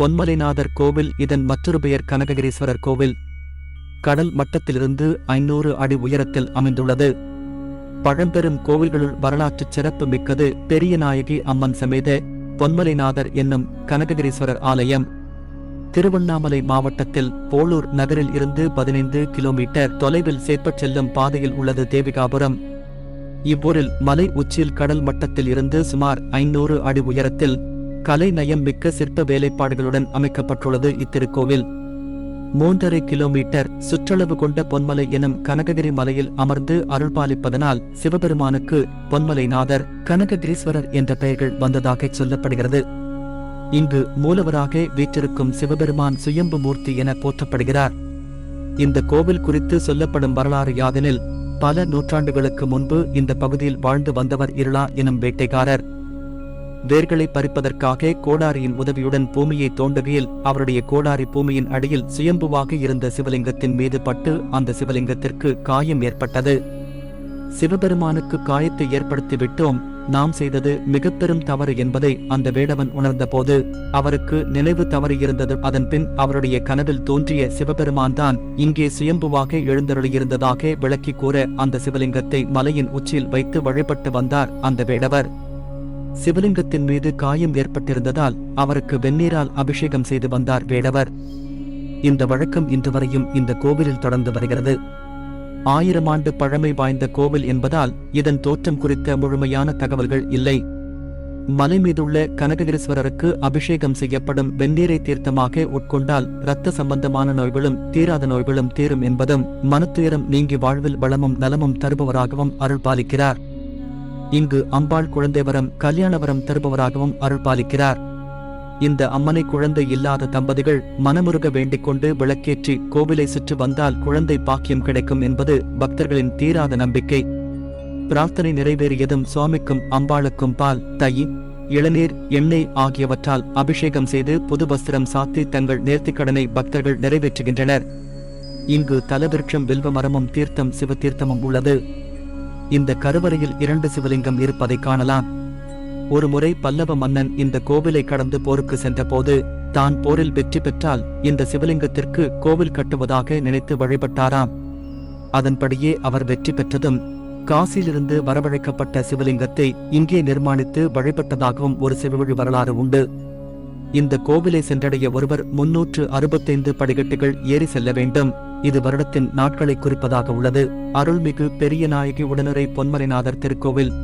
பொன்மலைநாதர் கோவில் இதன் மற்றொரு பெயர் கனககிரீஸ்வரர் கோவில். கடல் மட்டத்திலிருந்து ஐநூறு அடி உயரத்தில் அமைந்துள்ளது. பழம்பெரும் கோவில்களுள் வரலாற்று சிறப்பு மிக்கது பெரியநாயகி அம்மன் சமேத பொன்மலைநாதர் என்னும் கனககிரீஸ்வரர் ஆலயம். திருவண்ணாமலை மாவட்டத்தில் போளூர் நகரில் இருந்து பதினைந்து கிலோமீட்டர் தொலைவில் சேற்பச் செல்லும் பாதையில் உள்ளது தேவிகாபுரம். இவ்வூரில் மலை உச்சியில் கடல் மட்டத்தில் இருந்து சுமார் ஐநூறு அடி உயரத்தில் கலை நயம் மிக்க சிற்ப வேலைப்பாடுகளுடன் அமைக்கப்பட்டுள்ளது இத்திருக்கோவில். மூன்றரை கிலோமீட்டர் சுற்றளவு கொண்ட பொன்மலை எனும் கனககிரி மலையில் அமர்ந்து அருள்பாலிப்பதனால் சிவபெருமானுக்கு பொன்மலைநாதர் கனககிரீஸ்வரர் என்ற பெயர்கள் வந்ததாக சொல்லப்படுகிறது. இங்கு மூலவராக வீற்றிருக்கும் சிவபெருமான் சுயம்பு மூர்த்தி என போற்றப்படுகிறார். இந்த கோவில் குறித்து சொல்லப்படும் வரலாறு யாதெனில் பல நூற்றாண்டுகளுக்கு முன்பு இந்த பகுதியில் வாழ்ந்து வந்தவர் இருளா எனும் வேட்டைக்காரர். வேர்களை பறிப்பதற்காக கோடாரியின் உதவியுடன் பூமியை தோண்டுகையில் அவருடைய கோடாரி பூமியின் அடியில் சுயம்புவாக இருந்த சிவலிங்கத்தின் மீது பட்டு அந்த சிவலிங்கத்திற்கு காயம் ஏற்பட்டது. சிவபெருமானுக்கு காயத்தை ஏற்படுத்தி விட்டோம் நாம் செய்தது மிக பெரும் தவறு என்பதை அந்த வேடவன் உணர்ந்தபோது அவருக்கு நினைவு தவறு இருந்தது. அதன்பின் அவருடைய கனவில் தோன்றிய சிவபெருமான் தான் இங்கே சுயம்புவாக எழுந்தருளியிருந்ததாக விளக்கி கூற அந்த சிவலிங்கத்தை மலையின் உச்சியில் வைத்து வழிபட்டு வந்தார் அந்த வேடவர். சிவலிங்கத்தின் மீது காயம் ஏற்பட்டிருந்ததால் அவருக்கு வெந்நீரால் அபிஷேகம் செய்து வந்தார் வேடவர். இந்த வழக்கம் இன்று வரையும் இந்த கோவிலில் தொடர்ந்து வருகிறது. ஆயிரம் ஆண்டு பழமை வாய்ந்த கோவில் என்பதால் இதன் தோற்றம் குறித்த முழுமையான தகவல்கள் இல்லை. மலை மீதுள்ள கனககிரீஸ்வரருக்கு அபிஷேகம் செய்யப்படும் வெந்நீரை தீர்த்தமாக உட்கொண்டால் இரத்த சம்பந்தமான நோய்களும் தீராத நோய்களும் தீரும் என்பதும் மனத்துயரம் நீங்கி வாழ்வில் வளமும் நலமும் தருபவராகவும் அருள் பாலிக்கிறார் இங்கு அம்பாள் குழந்தைவரம் கல்யாணவரம் தருபவராகவும் அருள் பாலிக்கிறார் இந்த அம்மனை குழந்தை இல்லாத தம்பதிகள் மனமுருக வேண்டிக் கொண்டு விளக்கேற்றி கோவிலை சுற்று வந்தால் குழந்தை பாக்கியம் கிடைக்கும் என்பது பக்தர்களின் தீராத நம்பிக்கை. பிரார்த்தனை நிறைவேறியதும் சுவாமிக்கும் அம்பாளுக்கும் பால் தயி இளநீர் எண்ணெய் ஆகியவற்றால் அபிஷேகம் செய்து புது வஸ்திரம் சாத்தி தங்கள் நேர்த்திக்கடனை பக்தர்கள் நிறைவேற்றுகின்றனர். இங்கு தலவிருட்சம் வில்வ மரமும் தீர்த்தம் சிவதீர்த்தமும் உள்ளது. இந்த கருவறையில் இரண்டு சிவலிங்கம் இருப்பதை காணலாம். ஒருமுறை பல்லவ மன்னன் இந்த கோவிலை கடந்து போருக்கு சென்றபோது தான் போரில் வெற்றி பெற்றால் இந்த சிவலிங்கத்திற்கு கோவில் கட்டுவதாக நினைத்து வழிபட்டாராம். அதன்படியே அவர் வெற்றி பெற்றதும் காசியிலிருந்து வரவழைக்கப்பட்ட சிவலிங்கத்தை இங்கே நிர்மாணித்து வழிபட்டதாகவும் ஒரு சிவவழி வரலாறு உண்டு. இந்த கோவிலை சென்றடைய ஒருவர் முன்னூற்று அறுபத்தைந்து படிக்கட்டுகள் ஏறி செல்ல வேண்டும். இது வருடத்தின் நாட்களை குறிப்பதாக உள்ளது. அருள்மிகு பெரிய நாயகி உடனரை பொன்மலைநாதர் திருக்கோவில்.